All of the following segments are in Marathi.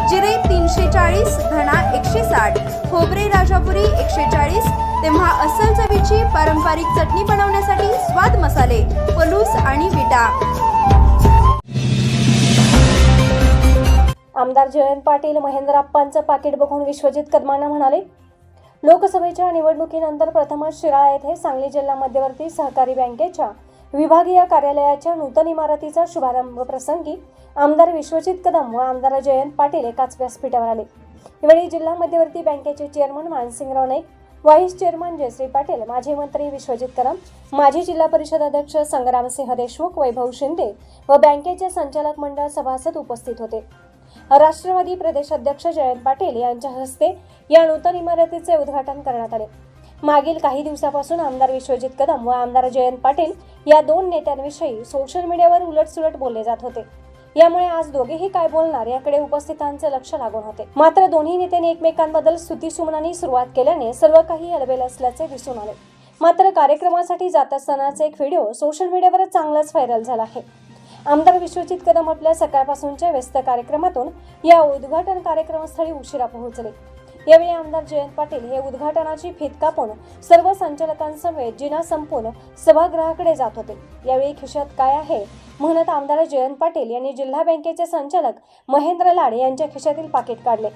जिरे तीनशे चाळीस धणा एकशे साठ खोबरे राजापुरी एकशे चाळीस तेव्हा अस्सल चवीची पारंपरिक चटणी बनवण्यासाठी स्वाद मसाले पलूस आणि विटा. आमदार जयंत पाटील महेंद्र आप्पांचं पाकिट बघून विश्वजित कदमांना म्हणाले लोकसभेच्या निवडणुकीनंतर प्रथमच शिराळा येथे सांगली जिल्हा मध्यवर्ती सहकारी बँकेच्या विभागीय कार्यालयाच्या नूतन इमारतीचा शुभारंभ प्रसंगी आमदार विश्वजित कदम व आमदार जयंत पाटील एकाच व्यासपीठावर आले. यावेळी जिल्हा मध्यवर्ती बँकेचे chairman Mansingrao Naik vice chairman Jayashree Patil माजी मंत्री विश्वजित कदम माजी जिल्हा परिषद अध्यक्ष संग्रामसिंह देशमुख वैभव शिंदे व बँकेचे संचालक मंडळ सभासद उपस्थित होते. राष्ट्रवादी प्रदेश अध्यक्ष जयंत पाटील यांच्या हस्ते या नूतन इमारतीचे उद्घाटन करण्यात आले. मागील काही दिवसापासून आमदार विश्वजित कदम व आमदार जयंत पाटील या दोन नेत्यांविषयी सोशल मीडियावर उलटसुलट बोलले जात होते. यामुळे आज दोघेही काय बोलणार याकडे उपस्थितांचे लक्ष लागून होते. मात्र दोन्ही नेत्यांनी एकमेकांबद्दल स्तुतीसुमनानी सुरुवात केल्याने सर्व काही अलबेल असल्याचे दिसून आले. मात्र कार्यक्रमासाठी जात असतानाचा एक व्हिडिओ सोशल मीडियावर चांगलाच व्हायरल झाला आहे. आमदार विश्वजित कदम आपल्या सकाळपासूनच्या व्यस्त कार्यक्रमातून या उद्घाटन कार्यक्रमस्थळी उशिरा पोहोचले. यावेळी आमदार जयंत पाटील हे उद्घाटनाची फीत कापून सर्व संचालकांसमवेत जिना संपून सभागृहाकडे जात होते. यावेळी खिशात काय आहे? म्हणत आमदार जयंत पाटील यांनी जिल्हा बँकेचे संचालक महेंद्र लाड यांच्या खिशातील पाकिट काढले.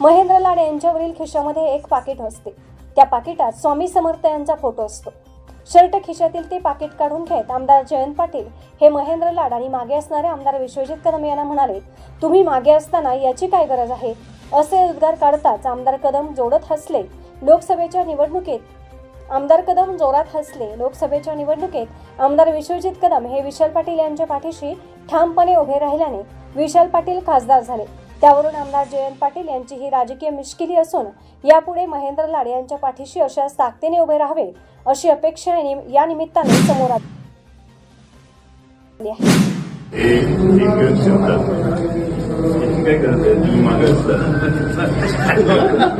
महेंद्र लाड यांच्यावरील खिशामध्ये एक पाकिट असते. त्या पाकिटात स्वामी समर्थ यांचा फोटो असतो. शर्ट खिशातील ते पाकिट काढून घेत आमदार जयंत पाटील हे महेंद्र लाड आणि मागे असणारे आमदार विश्वजित कदम यांना म्हणाले तुम्ही मागे असताना याची काय गरज आहे? असे उद्गार काढताच आमदार कदम जोडत हसले लोकसभेच्या निवडणुकीत. आमदार कदम जोरात हसले लोकसभेच्या निवडणुकीत आमदार विश्वजित कदम हे विशाल पाटील यांच्या पाठीशी ठामपणे उभे राहिल्याने विशाल पाटील खासदार झाले. त्यावरून आमदार जयंत पाटील यांची ही राजकीय मिश्किली असून यापुढे महेंद्र लाड यांच्या पाठीशी अशा ताकदीने उभे राहावे अशी अपेक्षा या निम- या निमित्ताने समोर आली. आहे हे एक शब्द